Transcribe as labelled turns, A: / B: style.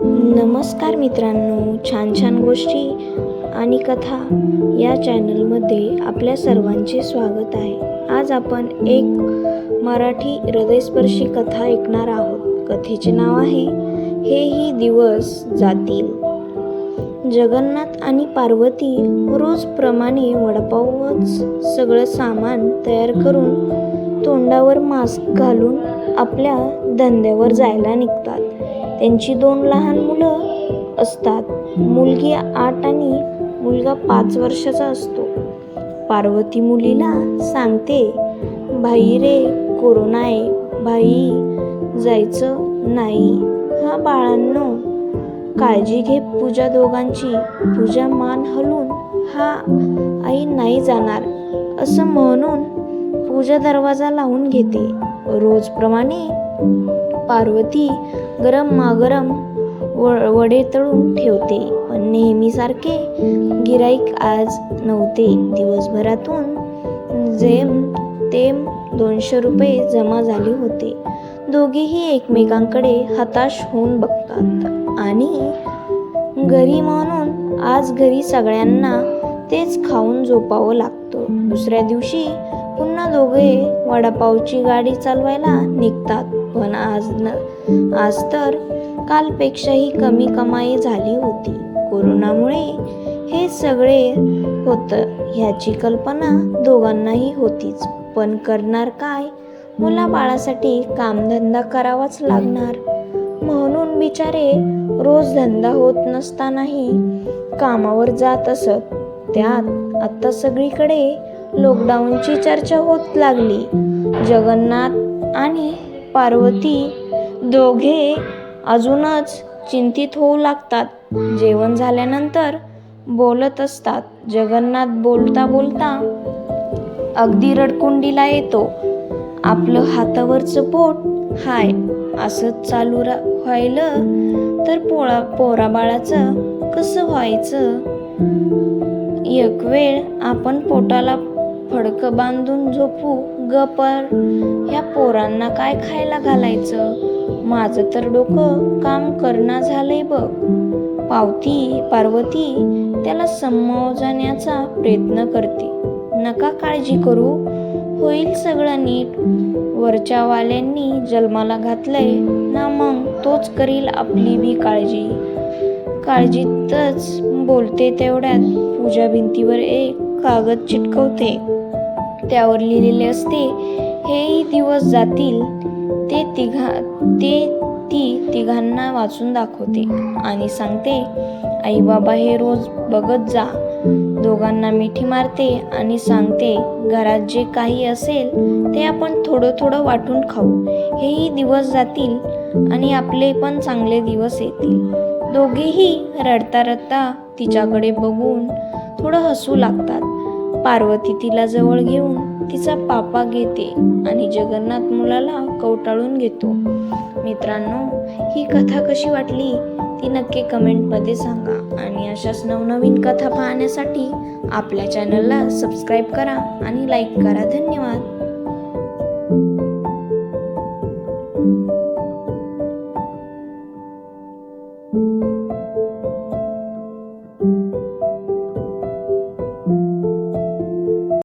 A: नमस्कार मित्रांनो छान छान गोष्टी आणि कथा या चॅनलमध्ये आपल्या सर्वांचे स्वागत आहे. आज आपण एक मराठी हृदयस्पर्शी कथा ऐकणार आहोत. कथेचे नाव आहे हेही दिवस जातील. जगन्नाथ आणि पार्वती रोजप्रमाणे वडापावच सगळं सामान तयार करून तोंडावर मास्क घालून आपल्या धंद्यावर जायला निघतात. त्यांची दोन लहान मुलं असतात. मुलगी आठ आणि मुलगा पाच वर्षाचा असतो. पार्वती मुलीला सांगते भाई रे कोरोना आहे. भाई जायचं नाही. हा बाळांनो काळजी घे पूजा दोघांची. पूजा मान हलून हा आई नाही जाणार. असं म्हणून पूजा दरवाजा लावून घेते. रोजप्रमाणे पार्वती गरम मागरम व वडे तळून ठेवते. पण नेहमीसारखे गिराईक आज नव्हते. दिवसभरातून जेम तेम दोनशे रुपये जमा झाले होते. दोघेही एकमेकांकडे हताश होऊन बघतात. आणि घरी म्हणून आज घरी सगळ्यांना तेच खाऊन झोपावं लागतं. दुसऱ्या दिवशी पुन्हा दोघे वडापावची गाडी चालवायला निघतात. पण आज न आज तर कालपेक्षाही कमी कमाई झाली होती. कोरोनामुळे हे सगळे होतं ह्याची कल्पना दोघांनाही होतीच. पण करणार काय? मुला बाळासाठी कामधंदा करावाच लागणार. म्हणून बिचारे रोज धंदा होत नसतानाही कामावर जात असत. त्यात आत्ता सगळीकडे लॉकडाऊनची चर्चा होत लागली. जगन्नाथ आणि पार्वती दोघे अजूनच चिंतित होऊ लागतात. जेवण झाल्यानंतर बोलत असतात. जगन्नाथ बोलता बोलता अगदी रडकुंडीला येतो. आपलं हातावरचं पोट हाय असंच चालू रा व्हायलं तर पोळा पोराबाळाचं कसं व्हायचं? एक वेळ आपण पोटाला फडकं बांधून झोपू गपर. ह्या पोरांना काय खायला घालायचं? माझं तर डोकं काम करणा झालंय बघ. पावती पार्वती त्याला समजावण्याचा प्रयत्न करते. नका काळजी करू. होईल सगळं नीट. वरच्या वाल्यांनी जन्माला घातलंय ना मग तोच करील आपली बी काळजी. काळजीतच बोलते तेवढ्यात. पूजा भिंतीवर एक कागद चिटकवते. त्यावर लिहिलेले असते हेही दिवस जातील ते तिघा ते ती तिघांना वाचून दाखवते आणि सांगते आई बाबा हे रोज बघत जा. दोघांना मिठी मारते आणि सांगते घरात जे काही असेल ते आपण थोडं थोडं वाटून खाऊ. हेही दिवस जातील आणि आपले पण चांगले दिवस येतील. दोघेही रडता रडता तिच्याकडे बघून थोडं हसू लागतात. पार्वती तिला जवळ घेऊन तिचा पापा घेते आणि जगन्नाथ मुलाला कवटाळून घेतो. मित्रांनो ही कथा कशी वाटली ती नक्की कमेंटमध्ये सांगा आणि अशाच नवनवीन कथा पाहण्यासाठी आपल्या चॅनलला सबस्क्राईब करा आणि लाईक करा. धन्यवाद. thank you